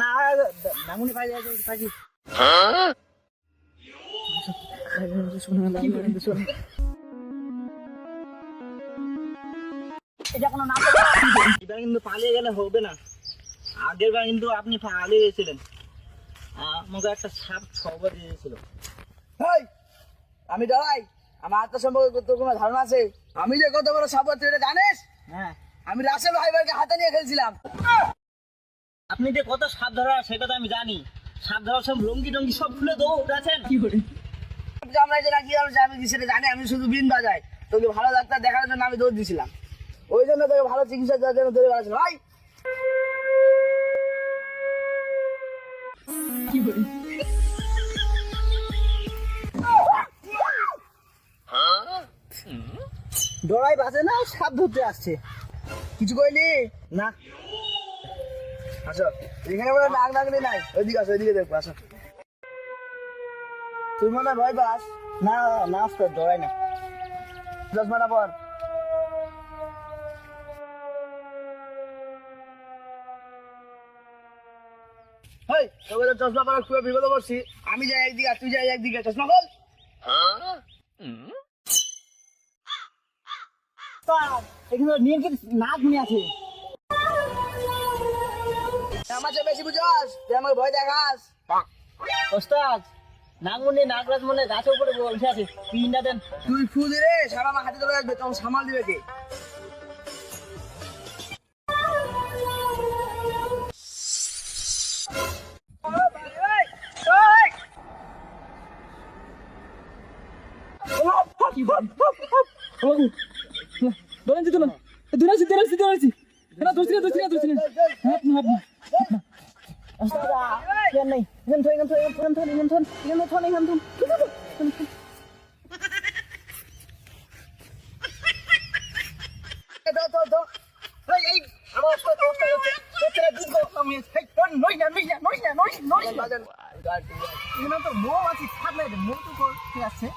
না নামুনি পাই যায় পাখি। এটা কোনো নাম এবার কিন্তু পালিয়ে গেলে হবে না। আগের বার কিন্তু আপনি পালিয়ে গেছিলেন। আমাকে একটা সাপ খবর দিয়েছিল। হেই, আমি ডরাই আমার আত্মসম্পর্কে তোর কোনো ধারণা আছে? আমি যে কত বড় সাপোর্ট তুই এটা জানিস? হ্যাঁ। আমি রাসেল ভাইবারকে হাতে নিয়ে খেলছিলাম। আপনি যে কত সাপ ধরা সেটা তো আমি জানি। সাপ ধরার সব লঙ্গি টঙ্গি সব খুলে দৌড়াচ্ছেন কি করে আমরা যে নাকি আমি আমি কি সেটা জানি আমি শুধু বিন বাজাই। তোকে ভালো ডাক্তার দেখার জন্য আমি দৌড় দিছিলাম। ওই জন্য তোকে ভালো চিকিৎসা দেওয়ার জন্য দৌড়ে বেড়াচ্ছিল ভাই! ডরাই বাজে না সাপ ধরতে আসছে। কিছু কইলি? না। আসো। এখানে বলে নাক নাকলি নাই। ওইদিকে আসো ওইদিকে দেখব আসো। তুই মনে হয় ভয় পাস? না না তো ডরাই না। চশমাটা পর। হেই, তোকে তো চশমা পরা খুব বিপদে পড়ছি। আমি যাই একদিকে আর তুই যাই একদিকে। চশমা খোল। ওস্তাদ, এখানে নিয়ে কি নাক নিয়ে আছে আমার চেয়ে বেশি বুঝাস তুই আমাকে ভয় দেখাস ওস্তাদ নাগমুনি নাগরাজ মনে গাছের উপরে বসে আছে পিনটা দেন তুই ফু দিলে সারা আমার হাতে চলে আসবে তখন সামাল দিবে কে ধরেছি তো না ধরেছি ধরেছি ধরেছি না ধরছি না না ধরছি না হাত না। হাত না মৌ আছে